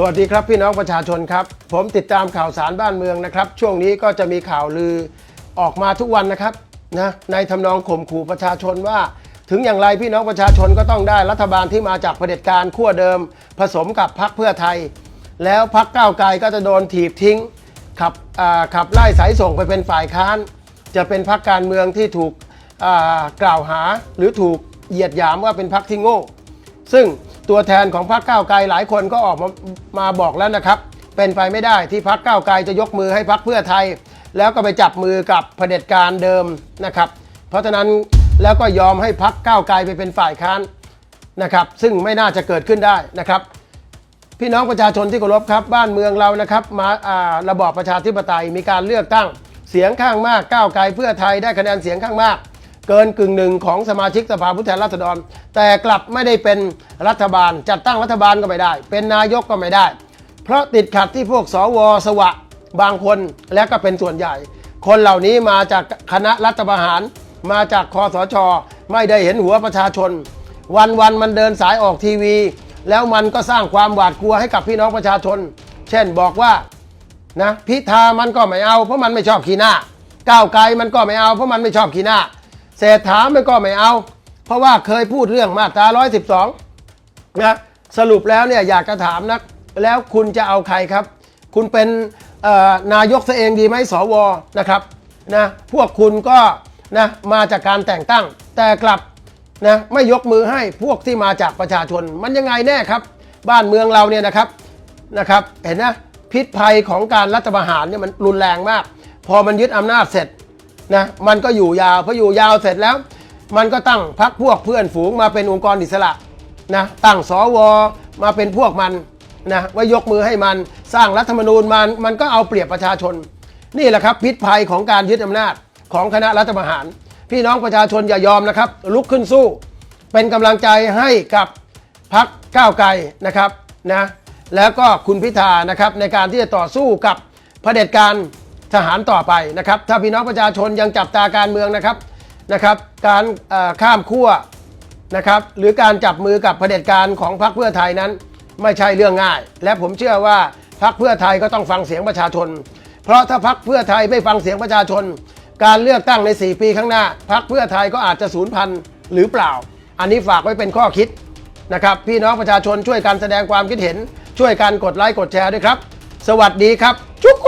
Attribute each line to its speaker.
Speaker 1: สวัสดีครับพี่น้องประชาชนครับ ผมติดตามข่าวสารบ้านเมืองนะครับ ช่วงนี้ก็จะมีข่าวลือออกมาทุกวันนะครับนะในทำนองข่มขู่ประชาชนว่า ถึงอย่างไรพี่น้องประชาชนก็ต้องได้รัฐบาลที่มาจากเผด็จการขั้วเดิม ผสมกับพรรคเพื่อไทย แล้วพรรคก้าวไกลก็จะโดนถีบทิ้งขับขับไล่สายส่งไปเป็นฝ่ายค้าน จะเป็นพรรคการเมืองที่ถูกกล่าวหาหรือถูกเหยียดหยามว่าเป็นพรรคที่โง่ ซึ่ง ตัวแทนของพรรคก้าวไกลหลายคนก็ออกมามาบอกแล้วนะครับ เป็นไปไม่ได้ที่พรรคก้าวไกลจะยกมือให้พรรคเพื่อไทย แล้วก็ไปจับมือกับเผด็จการเดิมนะครับ เพราะฉะนั้นแล้วก็ยอมให้พรรคก้าวไกลไปเป็นฝ่ายค้านนะครับ ซึ่งไม่น่าจะเกิดขึ้นได้นะครับ พี่น้องประชาชนที่เคารพครับ บ้านเมืองเรานะครับ มาอ่าระบอบประชาธิปไตยมีการเลือกตั้งเสียงข้างมากก้าวไกลเพื่อไทยได้คะแนนเสียงข้างมาก เกินกึ่งหนึ่งของสมาชิกสภาผู้แทนราษฎร แต่กลับไม่ได้เป็นรัฐบาล จัดตั้งรัฐบาลก็ไม่ได้ เป็นนายกก็ไม่ได้ เพราะติดขัดที่พวกสวสวะบางคนและก็เป็นส่วนใหญ่ คนเหล่านี้มาจากคณะรัฐประหาร มาจากคอสช ไม่ได้เห็นหัวประชาชน วันวันมันเดินสายออกทีวี แล้วมันก็สร้างความหวาดกลัวให้กับพี่น้องประชาชน เช่นบอกว่านะพิธามันก็ไม่เอาเพราะมันไม่ชอบขี้หน้าก้าวไกลมันก็ไม่เอาเพราะมันไม่ชอบขี้หน้า เศรษฐาไมันก็ไม่เอา เพราะว่าเคยพูดเรื่องมาตรา 112 นะ สรุปแล้วเนี่ยอยากจะถามนะแล้วคุณจะเอาใครครับ คุณเป็นนายกซะเองดีไหมสวนะครับนะพวกคุณก็นะมาจากการแต่งตั้ง แต่กลับนะไม่ยกมือให้พวกที่มาจากประชาชน มันยังไงแน่ครับ บ้านเมืองเราเนี่ยนะครับนะครับ เห็นนะพิษภัยของการรัฐประหารเนี่ยมันรุนแรงมาก พอมันยึดอำนาจเสร็จ นะมันก็อยู่ยาวพออยู่ยาวเสร็จแล้ว มันก็ตั้งพักพวกเพื่อนฝูงมาเป็นองค์กรอิสระนะตั้งสวมาเป็นพวกมันนะว่ายกมือให้มันสร้างรัฐธรรมนูญมันมันก็เอาเปรียบประชาชน นี่แหละครับพิษภัยของการยึดอำนาจของคณะรัฐประหาร พี่น้องประชาชนอย่ายอมนะครับ ลุกขึ้นสู้ เป็นกำลังใจให้กับพักก้าวไกลนะครับนะแล้วก็คุณพิธานะครับในการที่จะต่อสู้กับเผด็จการ ทหารต่อไปนะครับ ถ้าพี่น้องประชาชนยังจับตาการเมืองนะครับนะครับ การข้ามขั้วนะครับหรือการจับมือกับเผด็จการของพรรคเพื่อไทยนั้น ไม่ใช่เรื่องง่าย และผมเชื่อว่าพรรคเพื่อไทยก็ต้องฟังเสียงประชาชน เพราะถ้าพรรคเพื่อไทยไม่ฟังเสียงประชาชน การเลือกตั้งใน 4 ปีข้างหน้าพรรคเพื่อไทยก็อาจจะสูญพันธุ์หรือเปล่า อันนี้ฝากไว้เป็นข้อคิดนะครับ พี่น้องประชาชนช่วยกันแสดงความคิดเห็น ช่วยกันกดไลค์กดแชร์ด้วยครับ สวัสดีครับจุกรูจุก